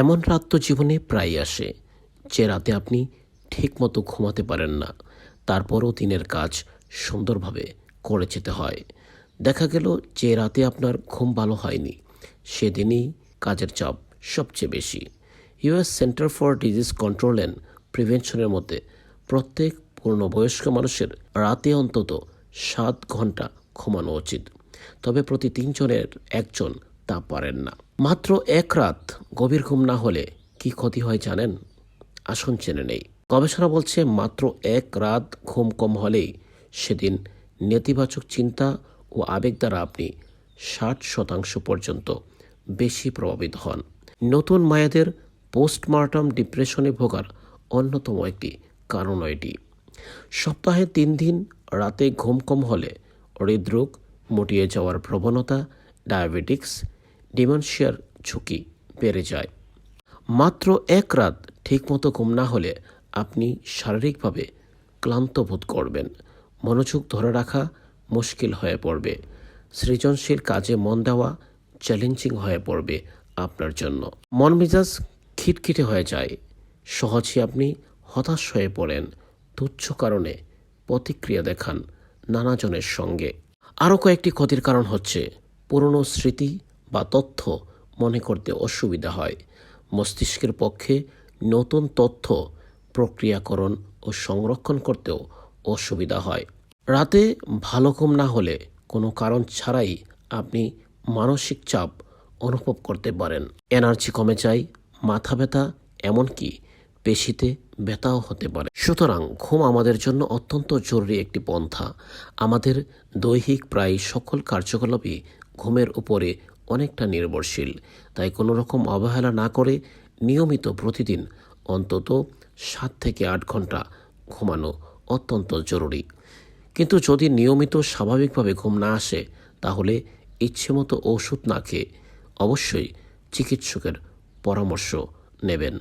এমন রাত তো জীবনে প্রায় আসে, যে রাতে আপনি ঠিকমতো ঘুমাতে পারেন না। তারপরও দিনের কাজ সুন্দরভাবে করে যেতে হয়। দেখা গেল যে রাতে আপনার ঘুম ভালো হয়নি, সেদিনই কাজের চাপ সবচেয়ে বেশি। US Center for Disease Control and প্রিভেনশনের মধ্যে প্রত্যেক পূর্ণবয়স্ক মানুষের রাতে অন্তত সাত ঘণ্টা ঘুমানো উচিত। তবে প্রতি তিনজনের একজন তা পারেন না। মাত্র এক রাত গভীর ঘুম না হলে কি ক্ষতি হয় জানেন? আসুন চেনে নেই। গবেষণা বলছে মাত্র এক রাত ঘুম কম হলেই সেদিন নেতিবাচক চিন্তা ও আবেগ দ্বারা আপনি ষাট শতাংশ পর্যন্ত বেশি প্রভাবিত হন। নতুন মায়েদের পোস্টমার্টাম ডিপ্রেশনে ভোগার অন্যতম একটি কারণ এটি। সপ্তাহে তিন দিন রাতে ঘুম কম হলে হৃদরোগ, মুটিয়ে যাওয়ার প্রবণতা, ডায়াবেটিক্স ডিমেনশিয়ার ঝুঁকি বেড়ে যায়। মাত্র এক রাত ঠিকমতো ঘুম না হলে আপনি শারীরিকভাবে ক্লান্ত বোধ করবেন। মনোযোগ ধরে রাখা মুশকিল হয়ে পড়বে। সৃজনশীল কাজে মন দেওয়া চ্যালেঞ্জিং হয়ে পড়বে আপনার জন্য। মন মেজাজ খিটখিটে হয়ে যায়। সহজে আপনি হতাশ হয়ে পড়েন। তুচ্ছ কারণে প্রতিক্রিয়া দেখান নানাজনের সঙ্গে। আরও কয়েকটি ক্ষতির কারণ হচ্ছে পুরনো স্মৃতি বা তথ্য মনে করতে অসুবিধা হয়। মস্তিষ্কের পক্ষে নতুন তথ্য প্রক্রিয়াকরণ ও সংরক্ষণ করতেও অসুবিধা হয়। রাতে ভালো ঘুম না হলে কোনো কারণ ছাড়াই আপনি মানসিক চাপ অনুভব করতে পারেন। এনার্জি কমে যায়, মাথা ব্যথা, এমনকি পেশিতে ব্যথাও হতে পারে। সুতরাং ঘুম আমাদের জন্য অত্যন্ত জরুরি একটি পন্থা। আমাদের দৈহিক প্রায় সকল কার্যকলাপই ঘুমের উপরে অনেকটা নির্ভরশীল। তাই কোনো রকম অবহেলা না করে নিয়মিত প্রতিদিন অন্তত সাত থেকে আট ঘণ্টা ঘুমানো অত্যন্ত জরুরি। কিন্তু যদি নিয়মিত স্বাভাবিকভাবে ঘুম না আসে, তাহলে ইচ্ছেমতো ওষুধ না খেয়ে অবশ্যই চিকিৎসকের পরামর্শ নেবেন।